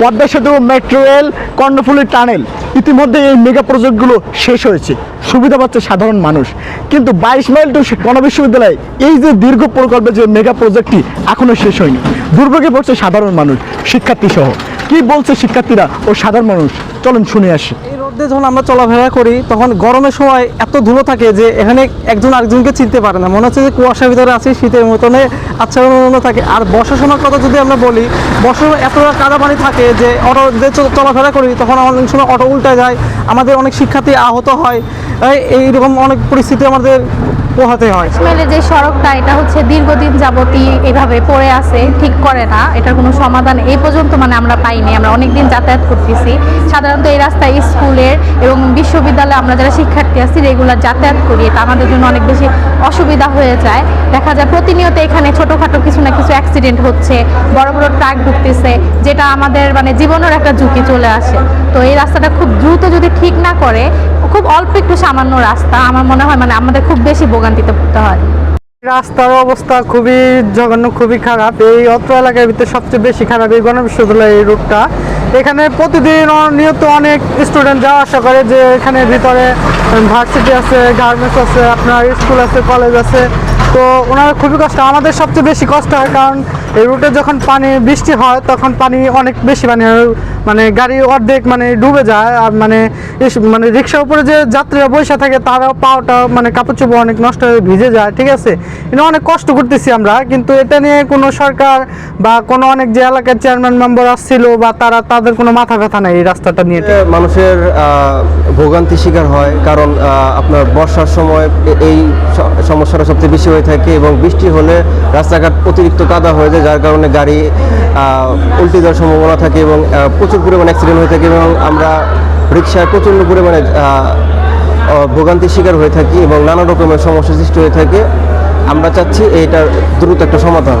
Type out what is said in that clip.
পদ্মা সেতু metro rail Karnaphuli tunnel ইতিমধ্যে এই মেগা প্রজেক্টগুলো শেষ হয়েছে। সুবিধা পাচ্ছে সাধারণ মানুষ। কিন্তু বাইশ মাইল টু গণবিশ্ববিদ্যালয় এই যে দীর্ঘ প্রকল্পের যে মেগা প্রজেক্টটি এখনও শেষ হয়নি। দুর্ভোগে পড়ছে সাধারণ মানুষ শিক্ষার্থী সহ কি বলছে শিক্ষার্থীরা ও সাধারণ মানুষ? চলুন শুনে আসি। রোদে যখন আমরা চলাফেরা করি, তখন গরমের সময় এত ধুলো থাকে যে এখানে একজন আরেকজনকে চিনতে পারে না। মনে হচ্ছে যে কুয়াশার ভিতরে আছে, শীতের মতনে আচ্ছন্ন থাকে। আর বর্ষার সময় কথা যদি আমরা বলি বর্ষার সময় এত কাদা পানি থাকে যে অটো যে চলাফেরা করি, তখন অনেক সময় অটো উল্টে যায়। আমাদের অনেক শিক্ষার্থী আহত হয়। এই- এইরকম অনেক পরিস্থিতি আমাদের পোহাতে হয়। মেলে যে সড়কটা, এটা হচ্ছে দীর্ঘদিন যাবতই এভাবে পড়ে আছে, ঠিক করে না, এটার কোনো সমাধান এই পর্যন্ত মানে আমরা পাইনি, আমরা অনেক দিন যাতায়াত করতেছি। সাধারণত এই রাস্তায় স্কুলের এবং বিশ্ববিদ্যালয়ে আমরা যারা শিক্ষার্থী আছি, রেগুলার যাতায়াত করি, এটা আমাদের জন্য অনেক বেশি অসুবিধা হয়ে যায়। দেখা যায় প্রতিনিয়ত এখানে ছোটোখাটো কিছু না কিছু অ্যাক্সিডেন্ট হচ্ছে, বড় বড় ট্রাক ঢুকতেছে, যেটা আমাদের মানে জীবনের একটা ঝুঁকি চলে আসে। তো এই রাস্তাটা খুব দ্রুত যদি ঠিক না করে খুব অল্প একটু সামান্য রাস্তা, আমার মনে হয় মানে আমাদের খুব বেশি ভোগান্তিতে পড়তে হয়। রাস্তার অবস্থা খুবই জঘন্য, খুবই খারাপ। এই অত্র এলাকার ভিতরে সবচেয়ে বেশি খারাপ এই গণবিশ্ববিদ্যালয় এই রুটটা। এখানে প্রতিদিন নিয়ত অনেক স্টুডেন্ট যাওয়া আসা করে যে এখানে ভিতরে ভার্সিটি আছে গার্মেন্টস আছে, আপনার স্কুল আছে কলেজ আছে। তো ওনারা খুবই কষ্ট। আমাদের সবচেয়ে বেশি কষ্ট হয় কারণ এই রুটে যখন পানি, বৃষ্টি হয়, তখন পানি অনেক বেশি মানে মানে গাড়ি অর্ধেক মানে ডুবে যায়। আর মানে মানে রিক্সার উপরে যে যাত্রীরা বসে থাকে তারাও পাওটা মানে কাপড় চোপড় অনেক নষ্ট হয়ে ভিজে যায়, ঠিক আছে? এটা অনেক কষ্ট করতেছি আমরা, কিন্তু এটা নিয়ে কোনো সরকার বা কোনো অনেক যে এলাকার চেয়ারম্যান মেম্বার আসছিল বা তারা, তাদের কোনো মাথা ব্যথা নেই এই রাস্তাটা নিয়ে। মানুষের ভোগান্তি শিকার হয়, কারণ আপনার বর্ষার সময় এই সমস্যাটা সবচেয়ে বেশি হয়ে থাকে এবং বৃষ্টি হলে রাস্তাঘাট অতিরিক্ত কাদা হয়ে যায় যার কারণে গাড়ি উল্টে যাওয়ার সম্ভাবনা থাকে এবং প্রচুর পরিমাণে অ্যাক্সিডেন্ট হয়ে থাকে এবং আমরা রিক্সায় প্রচণ্ড পরিমাণে ভোগান্তির শিকার হয়ে থাকি এবং নানা রকমের সমস্যা সৃষ্টি হয়ে থাকে। আমরা চাচ্ছি এটার দ্রুত একটা সমাধান।